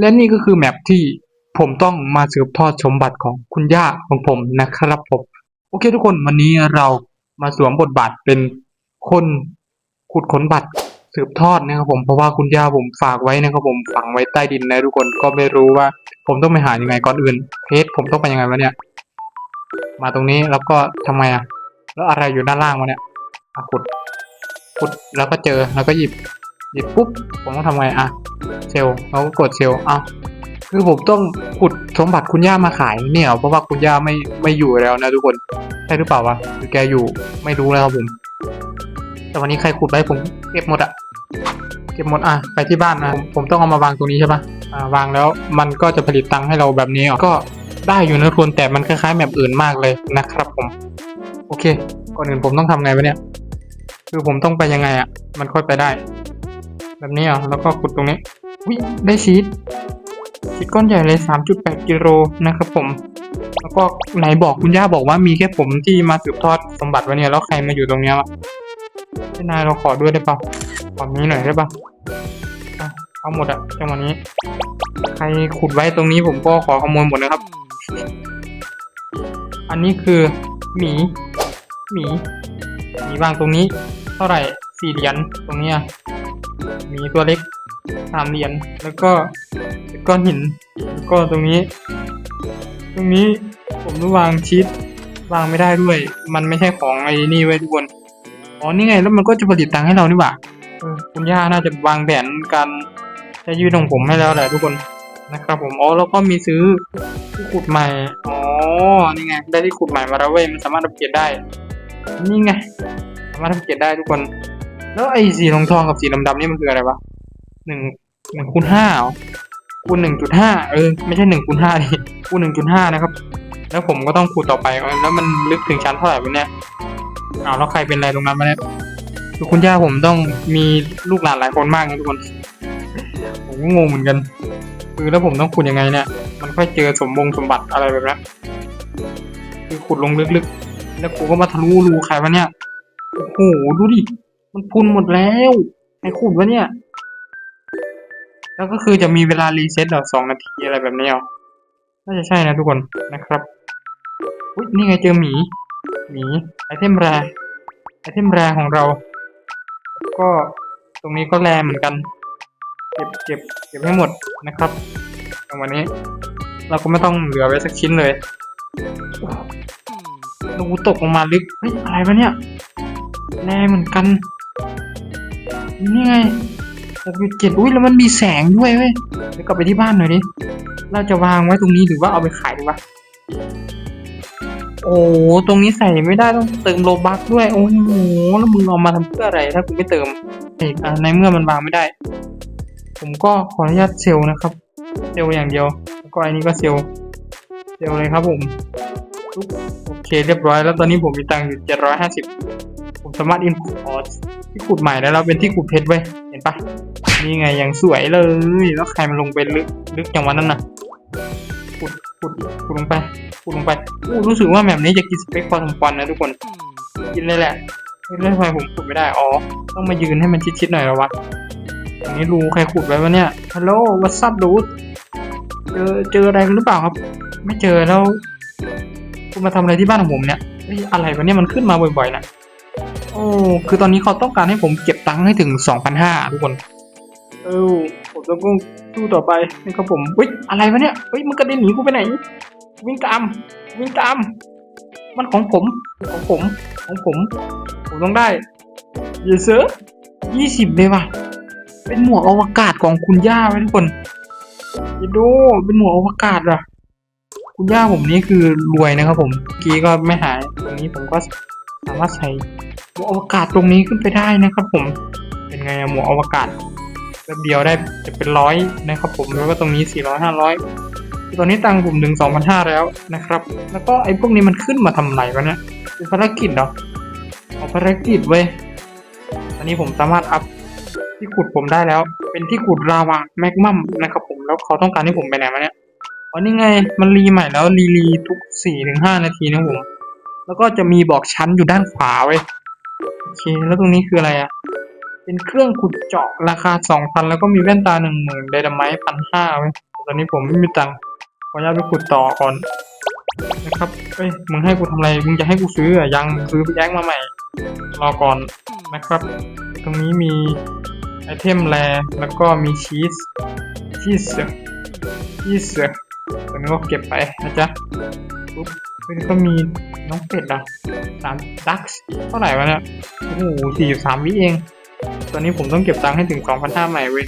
และนี่ก็คือแมปที่ผมต้องมาสืบทอดสมบัติของคุณย่าของผมนะครับผม โอเคทุกคนวันนี้เรามาสวมบทบาทเป็นคนขุดขนบัตรสืบทอดนะครับผมเพราะว่าคุณย่าผมฝากไว้นะครับผมฝังไว้ใต้ดินนะทุกคนก็ไม่รู้ว่า ผมต้องไปหายังไงก่อนอื่นเพจผมต้องไปยังไงวะเนี่ย มาตรงนี้แล้วก็ทำไมอะแล้วอะไรอยู่ด้านล่างวะเนี่ยขุดขุดแล้วก็เจอแล้วก็หยิบ หยิบปุ๊บผมต้องทำไงอะเซลเราก็กดเซลล์อะคือผมต้องขุดสมบัติคุณย่ามาขายเนี่ยเหรอเพราะว่าคุณย่าไม่ไม่อยู่แล้วนะทุกคนใช่หรือเปล่าวะหรือแกอยู่ไม่รู้แล้วครับผม แต่วันนี้ใครขุดไว้ผมเก็บหมดอะเก็บหมดอะไปที่บ้านนะผมผมต้องเอามาวางตรงนี้ใช่ปะอ่าวางแล้วมันก็จะผลิตตังค์ให้เราแบบนี้อะก็ได้อยู่นะทุกคนแต่มันคล้ายๆแบบอื่นมากเลยนะครับผม โอเค ก่อนอื่นผมต้องทำไงวะเนี่ย คือผมต้องไปยังไงอะมันค่อยไปได้ แบบนี้อะแล้วก็ขุดตรงนี้วิได้ชีสชีสก้อนใหญ่เลย 3.8 กิโลนะครับผม แล้วก็ไหนบอกคุณย่าบอกว่ามีแค่ผมที่มาสืบทอดสมบัติวะเนี่ยแล้วใครมาอยู่ตรงเนี้ยวะพี่นายเราขอด้วยได้ปะขอนี้หน่อยได้ปะอะเอาหมดอะจังหวะนี้ ใครขุดไว้ตรงนี้ผมก็ขอขโมยหมดนะครับ อันนี้คือหมีหมีหมีวางตรงนี้ เท่าไหร่สี่เหรียญตรงเนี้ย มีตัวเล็กสามเหรียญแล้วก็ก้อนหินแล้วก็ตรงนี้ ตรงนี้ผมต้องวางชีตวางไม่ได้ด้วย มันไม่ใช่ของไอ้นี่ไว้ทุกคนอ๋อนี่ไง แล้วมันก็จะผลิตตังให้เรานี่หว่าคุณย่าน่าจะวางแผนการใช้ชีวิตของผมให้แล้วแหละทุกคนนะครับผมอ๋อแล้วก็มีซื้อที่ขุดใหม่อ๋อนี่ไง ได้ที่ขุดใหม่มาแล้วเว้ยมันสามารถอัปเกรดได้ นี่ไง สามารถทำเกรดได้ทุกคน แล้วไอ้สีทองทองกับสีดำๆนี่มันคืออะไรวะหนึ่งหนึ่งคูณห้าเหรอคูณหนึ่งจุดห้าเออไม่ใช่หนึ่งคูณห้าดิคูณหนึ่งจุดห้านะครับ แล้วผมก็ต้องขุดต่อไปแล้วมันลึกถึงชั้นเท่าไหร่วะเนี่ยอ้าวแล้วใครเป็นอะไรตรงนั้นมาเนี่ยคือคุณย่าผมต้องมีลูกหลานหลายคนมากนะทุกคนผมก็งงเหมือนกันคือแล้วผมต้องขุดยังไงเนี่ย มันค่อยเจอสมบงสมบัติอะไรแบบนี้นคือขุดลงลึกๆ แล้วกูก็มาทะลุรูใครวะเนี่ยโอ้โหดูดิ มันพุนหมดแล้วไอ้ขุดวะเนี่ย แล้วก็คือจะมีเวลารีเซ็ตเหรอสองนาทีอะไรแบบนี้เหรอน่าจะใช่นะทุกคนนะครับอุ้ยนี่ไงเจอหมี หมีไอเทมแรไอเทมแรของเรา ก็ตรงนี้ก็แรเหมือนกัน เก็บเก็บเก็บให้หมดนะครับในวันนี้ เราก็ไม่ต้องเหลือไว้สักชิ้นเลยรูตกลงมาลึกเฮ้ยอะไรวะเนี่ยแร่เหมือนกัน นี่ไงหกจุดเจ็ดอุ้ยแล้วมันมีแสงด้วยเว้ยเดี๋ยวกลับไปที่บ้านหน่อยดิ เราจะวางไว้ตรงนี้หรือว่าเอาไปขายดีวะ โอ้ตรงนี้ใส่ไม่ได้ต้องเติมโลบักด้วย โอ้โห แล้วมึงเอามาทำเพื่ออะไร ถ้ากูไม่เติมเอกอะในเมื่อมันวางไม่ได้ ผมก็ขออนุญาตเซลล์นะครับ เซลล์อย่างเดียว แล้วก็อันนี้ก็เซลล์เซลล์เลยครับผม โอเคเรียบร้อยแล้วตอนนี้ผมมีตังค์อยู่เจ็ดร้อยห้าสิบ สามารถอินพอร์ตที่ขุดใหม่ได้แล้วเป็นที่ขุดเพชรไว้เห็นปะนี่ไงยังสวยเลย แล้วใครมันลงไปลึกลึกอย่างวันนั้นน่ะขุดขุดขุดลงไปขุดลงไปอู้รู้สึกว่าแบบนี้จะกินสเปคพอสมควรนะทุกคนกินเลยแหละไม่รู้ทำไมผมขุดไม่ได้อ๋อต้องมายืนให้มันชิดๆหน่อยแล้ววะตรงนี้รูใครขุดไว้วะเนี่ยฮัลโหลวัสซับดูเจอเจออะไรหรือเปล่าครับ ไม่เจอแล้วคุณมาทำอะไรที่บ้านของผมเนี่ยเอ้ยอะไรวะเนี่ยมันขึ้นมาบ่อยๆนะ คือตอนนี้เขาต้องการให้ผมเก็บตังค์ให้ถึงสองพันห้าทุกคน เออผมต้องสู้ต่อไปนะครับผมเฮ้ยอะไรวะเนี่ยเฮ้ยมันกระเด็นหนีกูไปไหน วิ่งตามวิ่งตาม มันของผมของผมของผม ผมต้องได้เยเซอร์ยี่สิบเลยว่ะ เป็นหมวกอวกาศของคุณย่าไว้ทุกคนอย่าดูเป็นหมวกอวกาศเหรอคุณย่าผมนี่คือรวยนะครับผมเมื่อกี้ก็ไม่หายตรงนี้ผมก็ สามารถใส่หมวกอวกาศตรงนี้ขึ้นไปได้นะครับ ผม เป็นไงหมวกอวกาศแป๊บเดียวได้จะเป็นร้อยนะครับผมแล้วก็ตรงนี้สี่ร้อยห้าร้อยตอนนี้ตังค์ผมถึงสองพันห้าแล้วนะครับ แล้วก็ไอ้พวกนี้มันขึ้นมาทำไรวะเนี่ยเป็นภารกิจเหรอเอาภารกิจเว้ยตอนนี้ผมสามารถอัพที่ขุดผมได้แล้ว เป็นที่ขุดลาวาแมกมัมนะครับผมแล้วเขาต้องการให้ผมไปไหนมาเนี่ยอ๋อนี่ไงมันรีใหม่แล้วรีรีทุกสี่ถึงห้านาทีนะผม แล้วก็จะมีบอกชั้นอยู่ด้านขวาเว้ยโอเค แล้วตรงนี้คืออะไรอะ่ะ เป็นเครื่องขุดเจาะราคาสองพันแล้วก็มีแว่นตาหนึ่งหมื่นไดนาไมต์พันห้าเว้ยอนนี้ผมไม่มีตังค์ขออนุญาตไปขุดต่อก่อนนะครับเอ้ย มึงให้กูทำอะไร มึงจะให้กูซื้ออะยังซื้อไปแย้งมาใหม่ รอก่อนนะครับ ตรงนี้มีไอเทมแรแล้วก็มีชีส ชีสชีสตรงนี้ก็เก็บไปนะจ๊ะปุ๊บ แล้วก็มีน้องเป็ดอะสามดักเท่าไหร่วะเนี่ยโอ้โหสี่สามวิเอง ตอนนี้ผมต้องเก็บตังค์ให้ถึงสองพันห้าใหม่เว้ย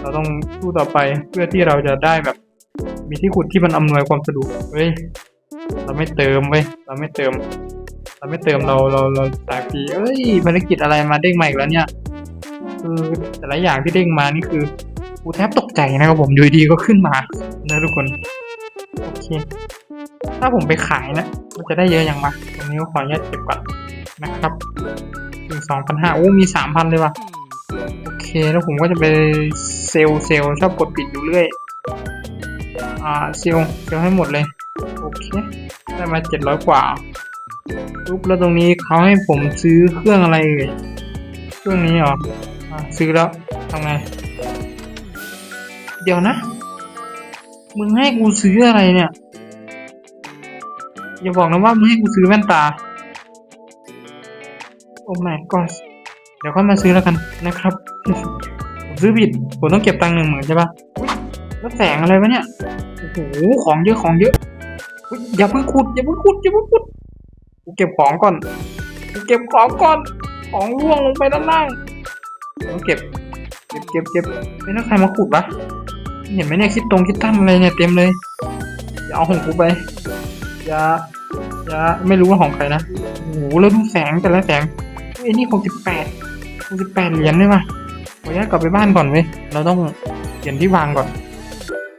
เราต้องสู้ต่อไปเพื่อที่เราจะได้แบบ มีที่ขุดที่มันอำนวยความสะดวกเว้ยเราไม่เติมเว้ยเราไม่เติม เราไม่เติมเราเราเราสายฟรีเอ้ยภารกิจอะไรมาเด้งมาอีกแล้วเนี่ยคือแต่ละอย่างที่เด้งมานี่คือกูแทบตกใจนะครับผมอยู่ดีก็ขึ้นมานะทุกคน โอเค ถ้าผมไปขายนะ มันจะได้เยอะอย่างมาตรงนี้ขออนุญาตเก็บก่อนนะครับถึงสองพันห้าโอ้มีสามพันเลยว่ะ โอเค แล้วผมก็จะไปเซลล์เซลล์ชอบกดปิดอยู่เรื่อย อ่าเซลล์เซลล์ให้หมดเลย โอเค ได้มาเจ็ดร้อยกว่าปุ๊บแล้วตรงนี้เขาให้ผมซื้อเครื่องอะไรเอ่ย เครื่องนี้เหรออ่าซื้อแล้วทำไง เดี๋ยวนะ มึงให้กูซื้ออะไรเนี่ย อย่าบอกนะว่ามึงให้กูซื้อแว่นตา โอ้ my god เดี๋ยวค่อยมาซื้อแล้วกันนะครับ ผมซื้อผิด ผมต้องเก็บตังค์หนึ่งหมื่นใช่ปะอุ๊ยแล้วแสงอะไรวะเนี่ย โอ้โห ของเยอะของเยอะ อย่าเพิ่งขุด อย่าเพิ่งขุด อย่าเพิ่งขุด กูเก็บของก่อน กูเก็บของก่อน ของร่วงลงไปด้านล่างต้องเก็บ เก็บเก็บเก็บไม่น่าใครมาขุดวะเห็นไหมเนี่ยคิดตรงคิดตั้นอะไรเนี่ยเต็มเลย อย่าเอาของกูไป อย่า อย่าไม่รู้ว่าของใครนะ โอ้โหแล้วดูแสงแต่ละแสงเฮ้นี่หกสิบแปดหกสิบแปดเหรียญเลยว่ะขออนุญาตกลับไปบ้านก่อนเว้ย เราต้องเปลี่ยนที่วางก่อน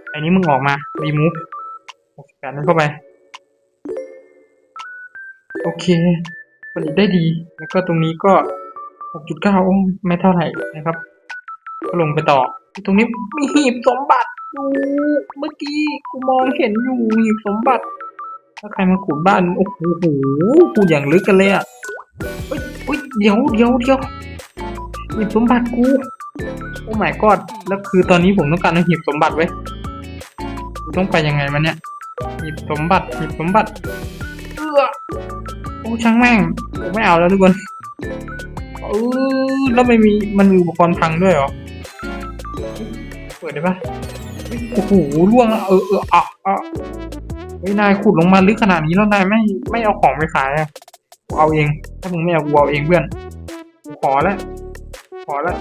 ไอ้นี้มึงออกมา รีมูฟหกสิบแปดนั่นเข้าไป โอเค ผลิตได้ดี แล้วก็ตรงนี้ก็หกจุดเก้าไม่เท่าไหร่นะครับ ก็ลงไปต่อ ตรงนี้มีหีบสมบัติอยู่ เมื่อกี้กูมองเห็นอยู่หีบสมบัติ ถ้าใครมาขุดบ้านโอ้โหกูอย่างลึกกันเลยอะเฮ้ยเฮ้ยเดี๋ยวเดี๋ยวเดี๋ยวหีบสมบัติกูโอ้ my god แล้วคือตอนนี้ผมต้องการเอหีบสมบัติไว้ต้องไปยังไงมันเนี่ยหีบสมบัติหีบสมบัติเออโอ้ช่างแม่งผมไม่เอาแล้วทุกคนเออแล้วไม่มีมันมีอุปกรณ์พังด้วยเหรอเปิดได้ปะโอ้โหล่วงแล้วเออเอออะอะเฮ้ยนายขุดลงมาลึกขนาดนี้แล้วนายไม่ไม่เอาของไปขายอะกูเอาเอง ถ้ามึงไม่เอากูเอาเองเพื่อนกูขอแล้วขอแล้ว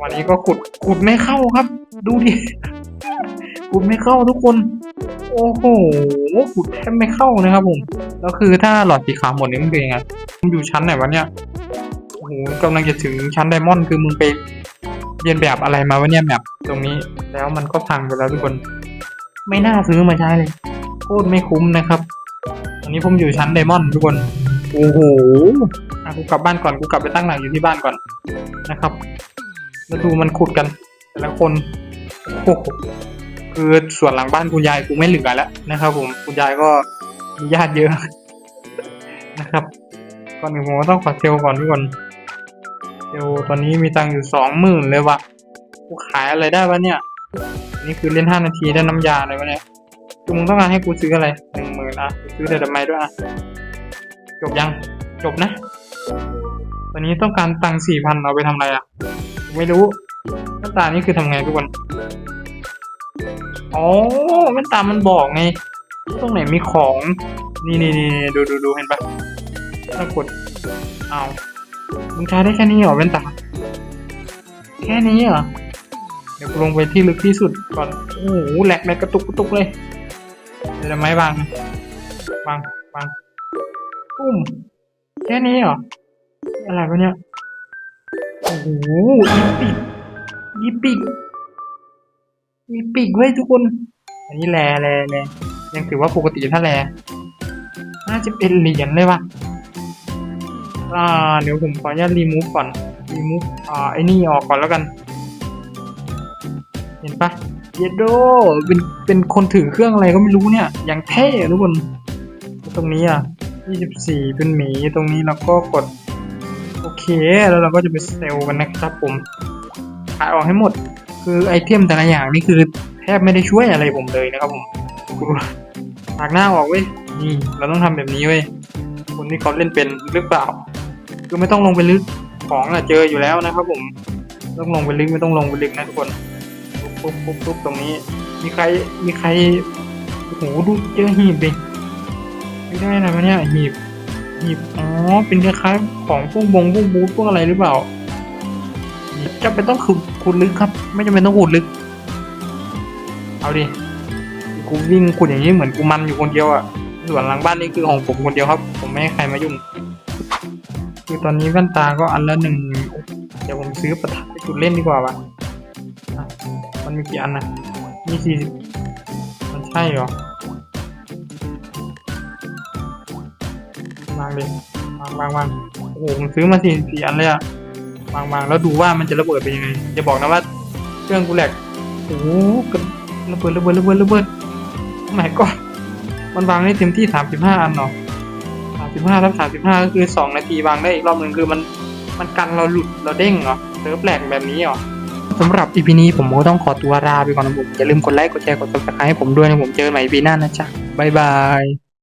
วันนี้ก็ขุดขุดไม่เข้าครับ ดูดิขุดไม่เข้าทุกคน โอ้โหขุดแทบไม่เข้านะครับผมแล้วคือถ้าหลอดสีขาวหมดนี่มันเป็นยังไงมันอยู่ชั้นไหนวะเนี่ยโอ้โหกำลังจะถึงชั้นไดมอนด์คือมึงไปเรียนแบบอะไรมาวะเนี่ยแบบตรงนี้แล้วมันก็พังไปแล้วทุกคน ไม่น่าซื้อมาใช้เลย โคตรไม่คุ้มนะครับอันนี้ผมอยู่ชั้นไดมอนด์ทุกคนโอ้โหอะกูกลับบ้านก่อนกูกลับไปตั้งหลักอยู่ที่บ้านก่อนนะครับมาดูมันขุดกันแต่ละคนโอ้โหคือส่วนหลังบ้านคุณยายกูไม่เหลือแล้วนะครับ ผมคุณยายก็มีญาติเยอะนะครับก่อนอื่นผมก็ต้องขอเซลลก่อนทุกคนเซลลตอนนี้มีตังค์อยู่สองหมื่นเลยวะกูขายอะไรได้วะเนี่ยอันนี้คือเล่นห้านาทีได้น้ำยาเลยวะเนี่ย คือมึงต้องการให้กูซื้ออะไรหนึ่งหมื่นอะซื้อเดดไมด้วยอะจบยังจบนะ ตอนนี้ต้องการตังค์สี่พันเอาไปทำอะไรอะ ไม่รู้แว่นตานี่คือทำไงทุกคนอ๋อแว่นตามันบอกไง ตรงไหนมีของ นี่นี่นี่ดูดูดูเห็นปะถ้ากดเอามึงใช้ได้แค่นี้เหรอแว่นตา แค่นี้เหรอ เดี๋ยวลงไปที่ลึกที่สุดก่อน โอ้โหแหลกแหลกกระตุกกระตุกเลย เดี๋ยวไม้วางวางวางปุ้มแค่นี้เหรอ อะไรวะเนี่ย โอ้โหอีปิกอีปิกอีปิกเว้ยทุกคน อันนี้แลแลแลยังถือว่าปกติถ้าแลน่าจะเป็นเหรียญเลยว่ะอ่าเดี๋ยวผมขออนุญาตรีมูฟก่อนรีมูฟอ่าไอ้นี่ออกก่อนแล้วกัน เห็นปะ เยดโดเป็นเป็นคนถือเครื่องอะไรก็ไม่รู้เนี่ย อย่างเท่อะทุกคนตรงนี้อะ 24 เป็นหมีตรงนี้เราก็กด โอเค แล้วเราก็จะไปเซลล์กันนะครับผมขายออกให้หมด คือไอเทมแต่ละอย่างนี่คือแทบไม่ได้ช่วยอะไรผมเลยนะครับผมกูหากหน้าออกเว้ยนี่เราต้องทำแบบนี้เว้ยคนที่เขาเล่นเป็นหรือเปล่า คือไม่ต้องลงไปลึกของอะเจออยู่แล้วนะครับผม ต้องลงไปลึกไม่ต้องลงไปลึกนะทุกคน ปุ๊บปุ๊บปุ๊บตรงนี้ มีใครมีใครโอ้โหดูเจอหีบดิไม่ได้นะมันเนี่ยหีบหีบอ๋อเป็นคล้ายๆของพวกบงพวกบูธพวกอะไรหรือเปล่าจะเป็นต้องขุดขุดลึกครับ ไม่จำเป็นต้องขุดลึก เอาดิกูวิ่งขุดอย่างนี้เหมือนกูมันอยู่คนเดียวอะส่วนหลังบ้านนี่คือของผมคนเดียวครับ ผมไม่ให้ใครมายุ่ง คือตอนนี้แว่นตาก็อันละหนึ่งเดี๋ยวผมซื้อประทัดไปจุดเล่นดีกว่าวะ่ะ มันมีกี่อันนะมีสี่สิบมันใช่เหรอวางเลยวางวางวางโอ้โหผมซื้อมาสี่สี่อันเลยอะวางวางแล้วดูว่ามันจะระเบิดเป็นยังไงอย่าบอกนะว่าเครื่องกูแหลกโอ้โหกระระเบิดระเบิดระเบิดระเบิดไหนก็มันวางได้เต็มที่สามสิบห้าอันเนาะสามสิบห้าทับสามสิบห้าก็คือสองนาทีวางได้อีกรอบหนึ่งคือมันมันกันเราหลุดเราเด้งเหรอเซิร์ฟแหลกแบบนี้เหรอ สำหรับอีพีนี้ผมก็ต้องขอตัวลาไปก่อนนะผม อย่าลืมกดไลค์ กดแชร์ กดติดตามให้ผมด้วยนะผม เจอกันใหม่ปีหน้านะจ๊ะ บ๊ายบาย